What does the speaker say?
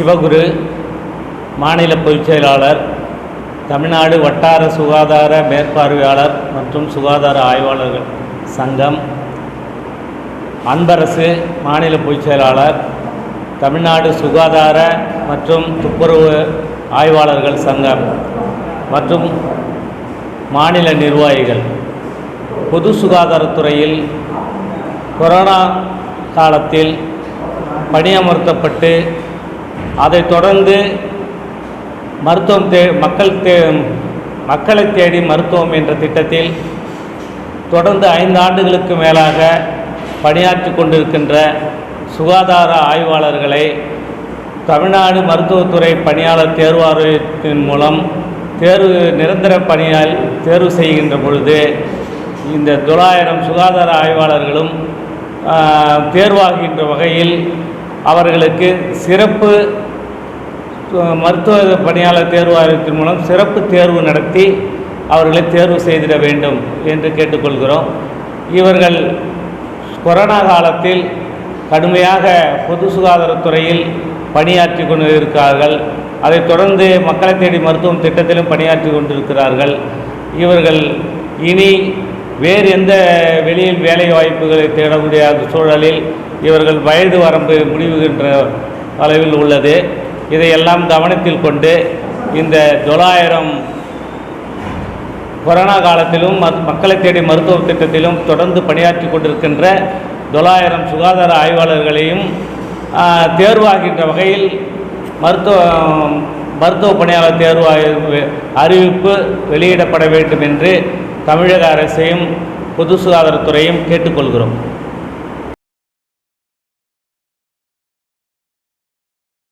சிவகுரு மாநில பொதுச் செயலாளர் தமிழ்நாடு வட்டார சுகாதார மேற்பார்வையாளர் மற்றும் சுகாதார ஆய்வாளர்கள் சங்கம் அன்பரசு மாநில பொதுச் செயலாளர் தமிழ்நாடு சுகாதார மற்றும் துப்புரவு ஆய்வாளர்கள் சங்கம் மற்றும் மாநில நிர்வாகிகள். பொது சுகாதாரத்துறையில் கொரோனா காலத்தில் பணியமர்த்தப்பட்டு அதைத் தொடர்ந்து மருத்துவம் தே மக்கள் தே மக்களை தேடி மருத்துவம் என்ற திட்டத்தில் தொடர்ந்து ஐந்து ஆண்டுகளுக்கு மேலாக பணியாற்றி கொண்டிருக்கின்ற சுகாதார ஆய்வாளர்களை தமிழ்நாடு மருத்துவத்துறை பணியாளர் தேர்வாரியத்தின் மூலம் தேர்வு நிரந்தர பணியால் தேர்வு செய்கின்ற பொழுது இந்த தொள்ளாயிரம் சுகாதார ஆய்வாளர்களும் தேர்வாகின்ற வகையில் அவர்களுக்கு சிறப்பு மருத்துவ பணியாளர் தேர்வு மூலம் சிறப்பு தேர்வு நடத்தி அவர்களை தேர்வு செய்திட வேண்டும் என்று கேட்டுக்கொள்கிறோம். இவர்கள் கொரோனா காலத்தில் கடுமையாக பொது சுகாதாரத்துறையில் பணியாற்றி கொண்டு இருக்கிறார்கள் அதைத் தொடர்ந்து மக்களை தேடி மருத்துவம் திட்டத்திலும் பணியாற்றி கொண்டிருக்கிறார்கள். இவர்கள் இனி வேறு எந்த வெளியில் வேலை வாய்ப்புகளை தேட முடியாத சூழலில் இவர்கள் வயது வரம்பு முடிவுகின்ற அளவில் உள்ளது. இதையெல்லாம் கவனத்தில் கொண்டு இந்த தொள்ளாயிரம் கொரோனா காலத்திலும் மக்களை தேடி மருத்துவ திட்டத்திலும் தொடர்ந்து பணியாற்றி கொண்டிருக்கின்ற தொள்ளாயிரம் சுகாதார ஆய்வாளர்களையும் தேர்வாகின்ற வகையில் மருத்துவ மருத்துவ பணியாளர் தேர்வு அறிவிப்பு வெளியிடப்பட வேண்டும் என்று தமிழக அரசையும் பொது சுகாதாரத்துறையும் கேட்டுக்கொள்கிறோம்.